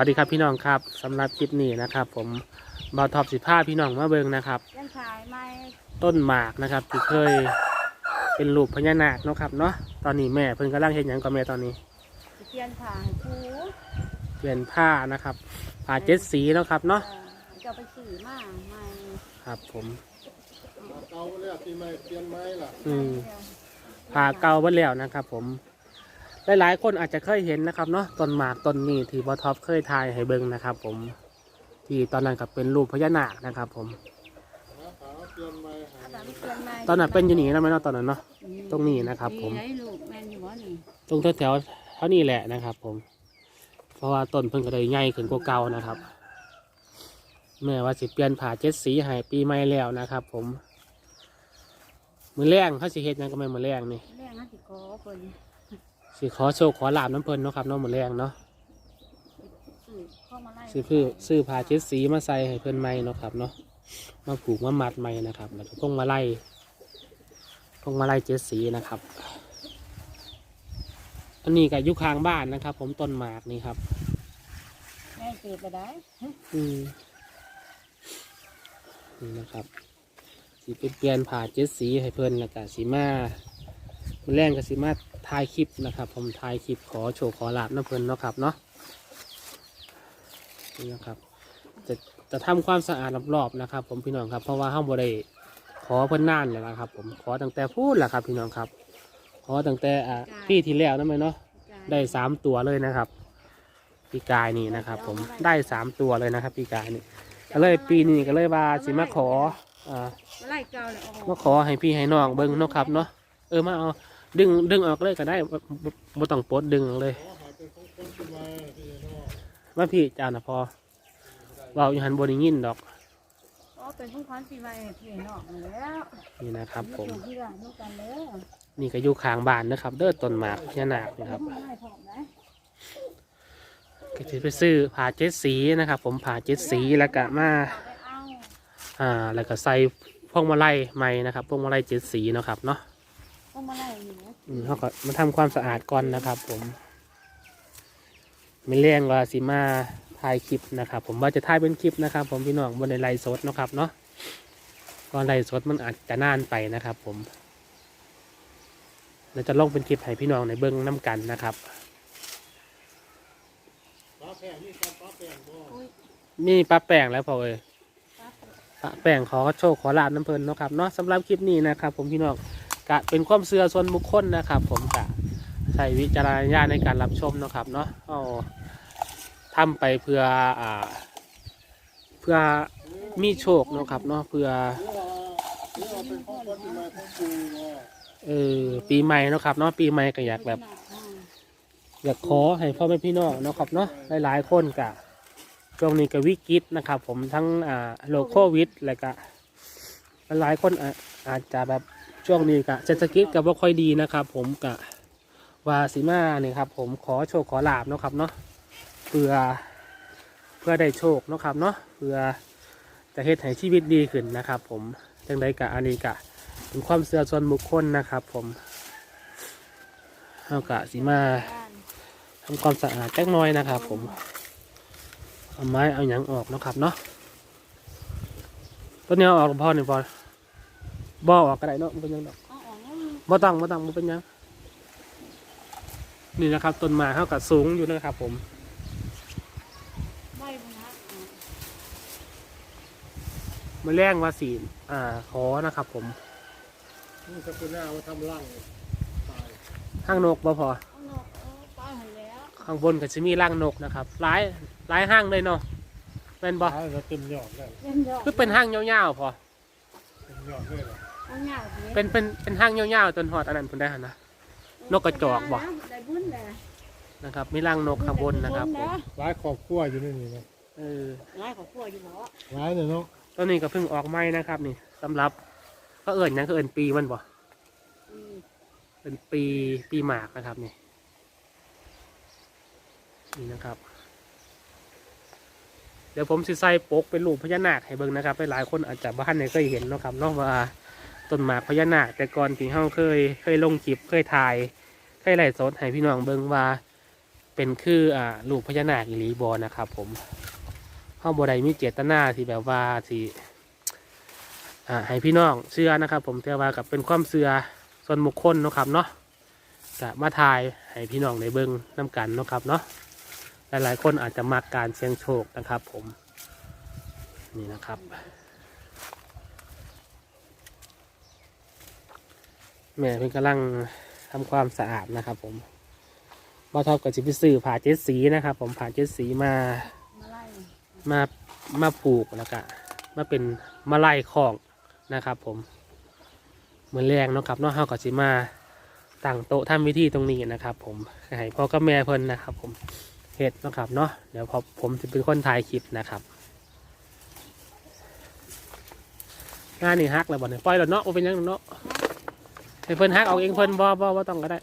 สวัสดีครับพี่น้องครับสำหรับคลิปนี้นะครับ ผมบอทอปสิผ้าพี่น้องมาเบิงนะครับ ยังขายไหมต้นหมากนะครับที่เคยเป็นรูปพญานาคเนาะครับเนาะตอนนี้แม่เพิ่นกำลังเห็นหยังกับแม่ตอนนี้สิเปลี่ยนผ่าให้ครูเปลี่ยนผ้านะครับผ้าเจ็ดสีเนาะครับเนาะเออจะเอาไปสื่อมาใหม่ครับ ผมเก่าแล้วปีใหม่เปลี่ยนไม้ล่ะ อืมผ้าเก่าเบิ่แล้วนะครับ ผม หลายๆ คนอาจจะเคยเห็นนะครับเนาะต้นหมากต้นนี้ที่บอทอปเคยถ่ายให้เบิงนะครับ ผมที่ตอนนั้นกับเป็นรูปพญานาคนะครับ ผมหาขาวเปลี่ยนไม้หาเอาแบบไปเปลี่ยนใหม่ตอนนั้นเป็นอยู่นี่นะแม่เนาะตอนนั้นเนาะ ตรงนี้นะครับผมมีให้ลูกแม่นอยู่บ่นี่ตรงแถวๆเท่านี้แหละนะครับ ผม เพราะว่าต้นเพิ่งก็ได้ใหญ่ขึ้นกว่าเก่านะครับแม่ว่าสิเปลี่ยนผ่าเจ็ดสีให้ปีใหม่แล้วนะครับ ผม มือแรงเขาสิเฮ็ดหยังก็ไม่มือแรงนี่เรื่องนั้นสิขอเพิ่น สิขอโชคขอลาบน้ำเพิ่นเนาะครับเน้องมือแรงเนาะสื่อเข้ามาไล่สิเพื่อซื้อผ่าเจ็ดสีมาใส่ให้เพิ่นใหม่เนาะครับเนาะมาผูกมามัดใหม่นะครับแล้วก็พวงมาไล่พวงมาไล่เจ็ดสีนะครับ อันนี้กับยุคางบ้านนะครับ ผมต้นหมากนี่ครับแม่เก็บไปได้อืมนี่นะครับสีเป็นเปลี่ยนผ่าเจ็ดสีให้เพิ่นแล้วก็สีมา แรงกับสีมาถ่ายคลิปนะครับ ผมถ่ายคลิปขอโชว์ขอลาบน้ำเพิ่นเนาะครับเนาะนี่นะครับจะจะทำความสะอาดรอบๆนะครับ ผมพี่น้องครับเพราะว่าห้องบริขอเพิ่นนานเลยนะครับ ผมขอตั้งแต่พูดแหละครับ พี่น้องครับ ขอตั้งแต่อ่าปีที่แล้วนั่นไหมเนาะได้สามตัวเลยนะครับ ปีกายนี่นะครับ ผมได้สามตัวเลยนะครับ ปีกายนี่ก็เลยปีนี้ก็เลยว่าสิมาขออ่ามาไล่เก่าเลยโอ้โหมาขอให้พี่ให้น้องเบิ้งเนาะครับเนาะ เออมาเอาดึงดึงออกเลยก็ได้บ่บ่บ่ต้องปลดดึงออกเลยขอหายเป็นของคนปีใหม่พี่น้องมาพี่จานะพอเบาอยู่หันบนยินดอกอ๋อเป็นของขวัญปีใหม่ให้พี่น้องแล้วนี่นะครับผมอยู่ที่ร้านนู่นกันเลยนี่ก็อยู่ข้างบ้านนะครับ เด้อต้นหมากพญานาคนะครับไม่ให้ผอมนะก็จะไปซื้อผ่าเจ็ดสีนะครับ ผมผ่าเจ็ดสีแล้วก็มาเอาไปเอาอ่าแล้วก็ใส่พวงมาลัยใหม่นะครับพวงมาลัยเจ็ดสีเนาะครับเนาะ ต้องมาไล่หนูอืมเขาก็มาทำความสะอาดก่อนนะครับ ผมไม่เลี่ยงว่าสิมาถ่ายคลิปนะครับ ผมว่าจะถ่ายเป็นคลิปนะครับ ผมพี่น้องบนในไลฟ์สดเนาะครับเนาะก็ไลฟ์สดมันอาจจะนานไปนะครับ ผมเราจะลงเป็นคลิปให้พี่น้องในเบื้องน้ำกันนะครับ ป้าแพงนี่ครับป้าแพงบ่อุ้ยนี่ป้าแป้งแล้วพอเอ้ย ปั๊บป้าแป้งขอโชคขอลาบน้ำเพลินเนาะครับเนาะสำหรับคลิปนี้นะครับ ผมพี่น้อง กะเป็นความเชื่อส่วนบุคคลนะครับ ผมกะใช้วิจารณญาณในการรับชมนะครับเนาะเอาทำไปเพื่ออ่าเพื่อมีโชคนะครับเนาะเพื่อเป็นของคนปีใหม่ขอปีใหม่นะครับเนาะปีใหม่ก็อยากแบบ อยากขอให้พ่อแม่พี่น้องนะครับเนาะหลายๆคนกะช่วงนี้ก็วิกฤตนะครับ ผมทั้งอ่าโรคโควิด แล้วก็หลายคนออาจจะแบบ ช่วงนี้กะเศรษฐกิจก็บ่ค่อยดีนะครับ ผมกะวาสิมาเนี่ยครับ ผมขอโชคขอลาบเนาะครับเนาะเพื่อเพื่อได้โชคเนาะครับเนาะเพื่อจะเฮ็ดให้ชีวิตดีขึ้นนะครับ ผมจังใดกะอันนี้กะเป็นความเชื่อส่วนบุคคลนะครับ ผมเอากะสิมาทำความสะอาดแจ้งน้อยนะครับ ผมเอาไม้เอาหยังออกเนาะครับเนาะต้นนี้เอาออกพ่อหนึ่งพอ บ่อออกก็ได้เนาะมันเป็นหยังดอกเอาออกแล้วบ่ต้องบ่ต้องมันเป็นหยังนี่นะครับต้นไม้เท่ากับสูงอยู่นะครับ ผมใบมันนะมาแรงว่าสีอ่าขอนะครับ ผมนี่สกุลหน้ามาทำร่างตายห้างนกบ่พอเอานกเออป้าเห็นแล้วข้างบนก็จะมีร่างนกนะครับหลายหลายห้างเลยเนาะเป็นบ่ตายแล้วเต็มยอดแล้วเล่นดอก คือเป็นห้างยาวๆพอ เต็มยอดเลยล่ะเอาหน้าแบบนี้เป็นเป็นเป็นห้างยาวๆจนหอดอันนั้นคุณได้หันนะ นกกระจอกบ่ ได้บุญเลยนะครับ มีร่างนกข้างบนนะครับผมหลายครอบครัวอยู่ในนี่นะเออร้ายของพวกอยู่บ่หลายเลยเนาะต้นนี้ก็เพิ่งออกไม้นะครับ นี่สำหรับก็เอิญยังก็เอิญปีมันบ่อืมเป็นปีปีหมากนะครับนี่นี่นะครับ เดี๋ยวผมสิใส่ปกเป็นรูปพญานาคให้เบิ่งนะครับหลายๆคนอาจจะบ้านเนี่ยเคยเห็นเนาะครับเนอกว่า ต้นหมากพญานาคแต่ก่อนที่เฮาเคยเคยลงคลิปเคยถ่ายเคยไลฟ์สดให้พี่น้องเบิ่งว่า เป็นคืออ่าลูกพญานาคอีหลีบอนะครับ ผมเฮาบ่ได้มีเจตนาที่แบบว่าที่อ่าให้พี่น้องเชื่อนะครับ ผมแต่ว่ากับเป็นความเชื่อส่วนบุคคลนะครับเนาะกะมาทายให้พี่น้องในเบิ้งน้กันนะครับเนาะหลายๆคนอาจจะมักการเสี่ยงโชคนะครับ ผมนี่นะครับ แม่เพิ่งกำลังทำความสะอาดนะครับ ผมบอทอปกับจิพิซื้อผ่าเจ็ดสีนะครับ ผมผ่าเจ็ดสีมามาไล่มามาผูกแล้วก็มาเป็นมาไล่ของนะครับ ผมเหมือนแรงเนาะครับเนอกเฮากับจิมาตั้งโต๊ะทำวิธีตรงนี้นะครับ ผมให้พ่อกับแม่เพิ่นนะครับ ผมเฮ็ดเนาะครับเนาะเดี๋ยวพอผมจะเป็นคนถ่ายคลิปนะครับงานนี่ฮักแล้วบ่เนี่ยปล่อยแล้วเนาะบ่เป็นหยังเนาะ ให้เพิ่นฮักเอาเองเพิ่นบ่บ่บ่ต้องก็ได้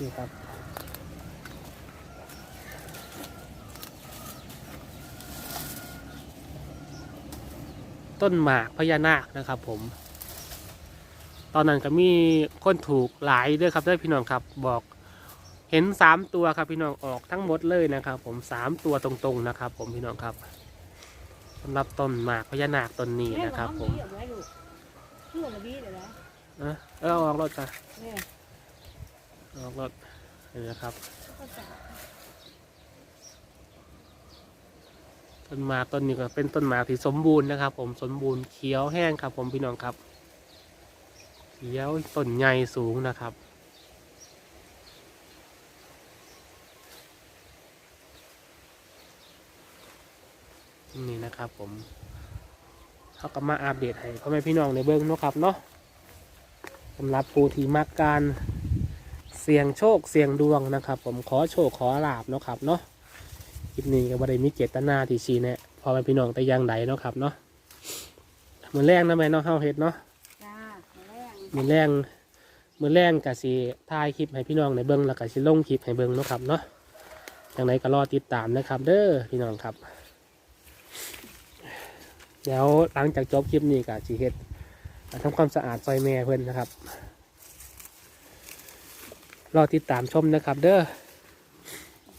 นี่ครับต้นหมากพญานาคนะครับ ผม ตอนนั้นก็มีคนถูกหลายด้วยครับด้วยพี่น้องครับบอกเห็นสามตัวครับพี่น้องออกทั้งหมดเลยนะครับ ผมสามตัวตรงๆนะครับ ผมพี่น้องครับสำหรับต้นหมากพญานาคต้นนี้นะครับ ผม แว่าลูกชื่ออะไรบี้เดี๋ยวนะเออเออเอาออกรถจ้ะเนี่ยเอาออกรถนี่นะครับ ก็จะต้นหมากต้นนี้ก็เป็นต้นหมากที่สมบูรณ์นะครับ ผมสมบูรณ์เขียวแห้งครับ ผมพี่น้องครับเขียวต้นใหญ่สูงนะครับ นี่นะครับผม เขาก็มาอัปเดตให้พ่อแม่พี่น้องในเบิ้งเนาะครับเนาะสำหรับผู้ที่มักการเสี่ยงโชคเสี่ยงดวงนะครับ ผมขอโชคขอลาบเนาะครับเนาะคลิปนี้ก็บ่ได้มีเจตนาที่ชี้แนะพอเป็นพี่น้องแต่อย่างใดเนาะครับเนาะมือแรงนะแม่เนาะเฮาเฮ็ดเนาะจ้ามาแรงมือแรงมือแรงก็สิถ่ายคลิปให้พี่น้องในเบิ่งแล้วก็สิลงคลิปให้เบิ่งเนาะครับเนาะอย่างไรก็รอติดตามนะครับ เด้อพี่น้องครับ เดี๋ยวหลังจากจบคลิปนี้ก็สิเฮ็ดทำความสะอาดซอยแม่เพิ่อนนะครับ รอติดตามชมนะครับ เด้อ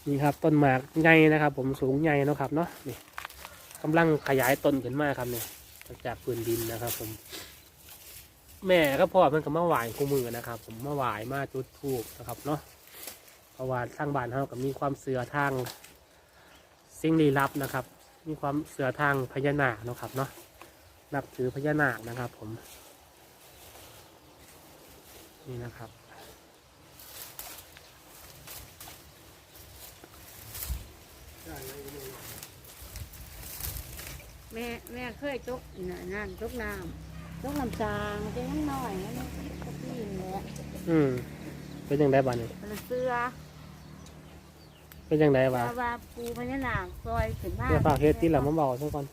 นี่ครับต้นหมากใหญ่นะครับ ผมสูงใหญ่นะครับเนาะ นี่กำลังขยายต้นขึ้นมาครับเนี่ยจากพื้นดินนะครับ ผม แม่ก็พ่อมันก็มาหวายคู่มือนะครับ ผมมาหวายมาจุดทูบนะครับเนาะเพราะว่าทางบ้านเขาก็มีความเสือทางสิ่งลี้ลับนะครับ มีความเสือทางพญานาคเนาะครับเนาะนับถือพญานาคนะครับ ผม นี่นะครับแม่แม่เคยจกน่ะนั่นจกน้ำจกน้ำจางเจ๊น้ำน้อยนั่นก็พี่นแหละอืมเป็นยังไงบ้านี่เป็นเสื้อ เป็นยังไงเพบ้าราะว่าปูพญานาคซอยขึ้นมาเดี๋ยวฝากเฮ็ดที่หลังมาบอกซะก่อน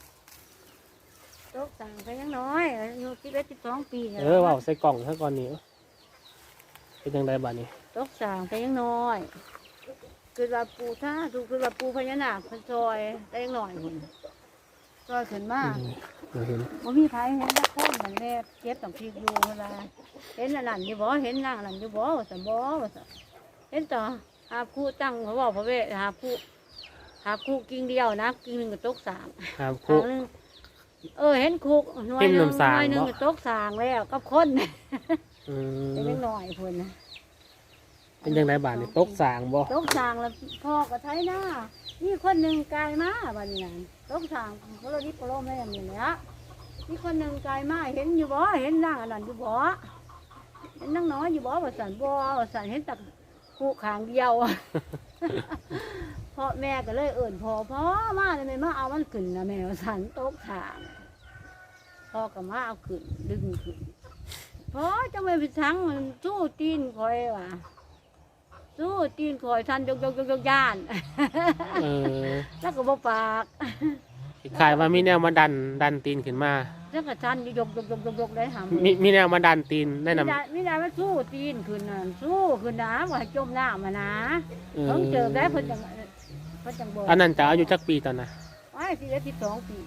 จกจางก็ยังน้อยอายุสิบเอ็ดสิบสองปีนี่ยเออเว่าใส่กล่องซะก่อนนี่เป็นยังไงบ้านี่จกจางก็ยังน้อยคือว่าปูท่าถูกคือว่าปูพญานาคเพิ่นซอยได้ยังน้อยคนซอยขึ้นมาอืมเดี๋ยวเห็นบ่มีไผเห็นสักคนเหมือนแม่เก็บต้องพริกอยู่เวลาเห็นอันนั้นอยู่บ่เห็นนางอันนั้นอยู่บ่ว่าซั่นบ่ว่าซั่นเห็นต่อ หาคู่ตั้งเขาบอกพระเวทหาคู่หาคู่กิ่งเดียวนะกิ่งหนึงก็ตกสามครับหาครูงหนึงเออเห็นคุกหน่วยหนึเห็นงน้ำหสางน่วยหนึงบ่ ก็ตกสางแล้วกับคนอืเป็นมหน่อยพุ่นนะเป็นยังไงบ้านี่ตกสางบ่ตกสางแล้วพ่อก็ไถหน้านี่คนหนึ่งกายมาบัดนี้นั่นตกสางเขาเลยนี่โปรโลแม่นี่แหละนี่คนหนึ่งกายมาเห็นอยู่บ่เห็นนางอันนั้นอยู่บ่เห็นนางน้อยอยู่บ่ว่าสันบ่ว่าสันเห็นแต่ คู่ขางเดียวพ่อแม่ก็เลยเอิ่นพ่อพ่อมาเลยแม่มาเอามันขึ้นนะแม่ว่าสันตกสางพ่อก็มาเอาขึ้นดึงขึ้นพ่อจะไม่ไปทั้งมันสู้ตีนคอยว่ะสู้ตีนคอยทันยกยกยกยกย่านเออแล้วก็บ่ปากขายว่ามีแนวมาดันดันตีนขึ้นมา แล้วก็ทันยกยกยกยกยกได้หำมีมีแนวมาดันตีนได้ไม่นำได้ไม่ได้ว่าสู้ตีนขึ้นน่ะสู้ขึ้นนะว่าให้จมน้ำมานะเออต้องเจอได้เพิ่นจังเพิ่นจังบอกอันนั้นจะอายุจักปีตอนน่ะไอ้สิบเอ็ดสิบสองปี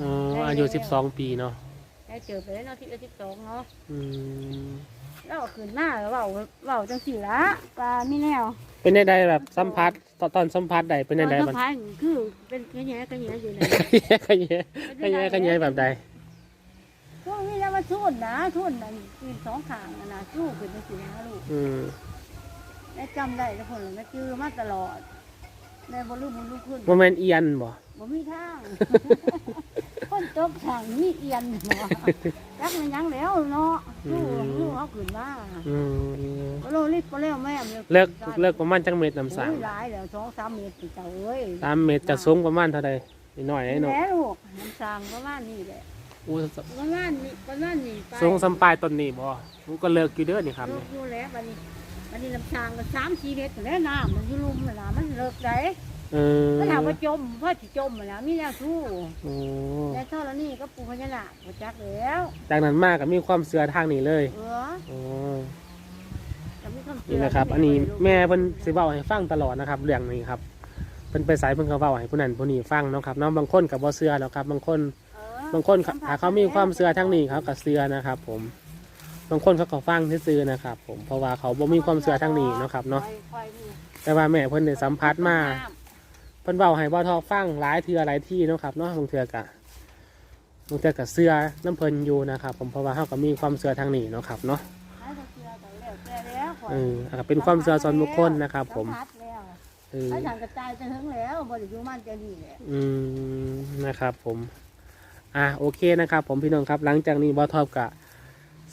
อ๋ออายุสิบสองปีเนาะได้เจอไปแล้วเนาะสิบเอ็ดสิบสองเนาะอืมเเราก็ขึ้นมาแล้วเว้าเว้าจังซี่ละปลามีแนวเป็นได้แบบสัมผัสตอนตอนสัมผัสใดเป็นได้ใดตมัอนนสะพายนี่คือเป็นกระแยะกระแยะอยู่ไหนขยะขยะขยะแบบใดพ วกนี้แล้วมาทุ่นนะทุ่นนั่นคืนสองข้างน่ะนะสู้ขึ้นจังซี่นะลูกอืมแม่จำได้แล้วคนแม่จื้อมาตลอดแม่บ่รู้บุญรู้คุณโมเมนเอียนบ่บ่มีทาง คนตกทางมีเอียนบ่จักมันยังแล้วเนาะสู้สู้เขาขึ้นมาอืมบ่รู้ลิบบ่แล้วแม่มันเลิกเลิกประมาณจังเม็ดน้ำสังโอ้ยหลายแล้วสองสามเมตรสิเจ้าเอ้ยตามเม็ดจะสูงประมาณเท่าใดนิดหน่อยไอ้หนูแหละลูกน้ำสางประมาณนี้แหละ อู้ประมาณนี้ประมาณนี้ไปสูงสัมปลายต้นนี้บ่มันก็เลิกอยู่เด้อนี่ครับลูนี่กอยู่แล้วบัดนี้บัดนี้น้ำสางก็สามสี่เมตรแล้วน้ำมันอยู่ลุ่มน่ะนะมันเลิกได้เออถ้าถามว่าจมเพื่อสิจมน่ะนะมีแนวสู้โอ้แต่เท่านี้ก็ปูพญานาคบ่จักแล้วจากนั้นมากก็มีความเสื่อทางนี้เลยเอออ๋อก็มีความเชื่นี่นะครับ อันนี้แม่เพิ่นสิเว้าให้ฟังตลอดนะครับ เรื่องนี้ครับเพิ่นไปไสเพิ่นก็เว้าให้ผู้นั้นผู้นี้ฟังเนาะครับเนาะบางคนก็บ่เชื่อหรอกครับ บางคนเออ บางคนถ้าเขามีความเชื่อทางนี้เขาก็เชื่อนะครับ ผมบางคนเขาก็ฟังซื่อๆนะครับ ผมเพราะว่าเขาบ่มีความเชื่อทางนี้เนาะครับเนาะค่อยๆนี่แต่ว่าแม่เพิ่นได้สัมผัสมาเพิ่นเว้าให้บ่ทอฟังหลายเทื่อหลายที่เนาะครับเนาะบางเทื่อกะบางเทื่อกะเชื่อน้ำเพิ่นอยู่นะครับ ผมเพราะว่าเฮาก็มีความเชื่อทางนี้เนาะครับเนาะให้เขาเชื่อก็แล้วแต่แล้วข้อยเอออาจจะเป็นความเชื่อส่วนบุคคลนะครับ ผมสัผัสแล้วเออถ้าทางกระจายจะถึงแล้วบ่ได้อยู่มันจะดีแหละอืมนะครับ ผม อะโอเคนะครับผมพี่น้องครับหลังจากนี้บอทอบกับ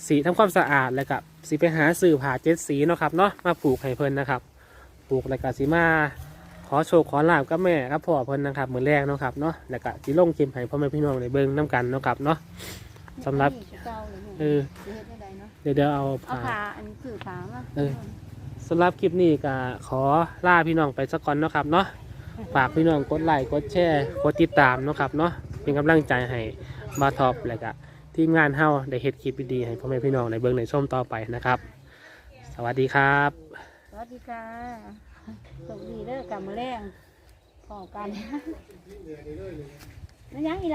สีทำความสะอาดแล้วกับสีไปหาสื่อผ่าเจ็ดสีเนาะครับเนาะมาปลูกให้เพิ่นนะครับปลูกแล้วก็สีมาขอโชคขอลาบกับแม่ครับพ่อเพิ่นนะครับมือแรกเนาะครับเนาะแล้วก็สีลงคลิปให้พ่อแม่พี่น้องในเบิ้งน้ำกันเนาะครับเนาะสำหรับนี่เก่าเลยลูกเออสิเฮ็ดได้ใดเนาะเดี๋ยวเดี๋ยวเอาเอาผ่าผ้าอันนี้คือผ้ามาเออสำหรับคลิปนี้ก็ขอลาพี่น้องไปสักก่อนเนาะครับเนาะฝากพี่น้องกดไลค์กดแชร์กดติดตามเนาะครับเนาะ เป็นกำลังใจให้บาทอปและก็ทีมงานเฮาได้เฮ็ดคลิปดีๆให้พ่อแม่พี่น้องในเบิ้งในส้มต่อไปนะครับ สวัสดีครับ สวัสดีค่ะสวัสดีเด้อกลับมาแรงพอกันไม่ยังอีก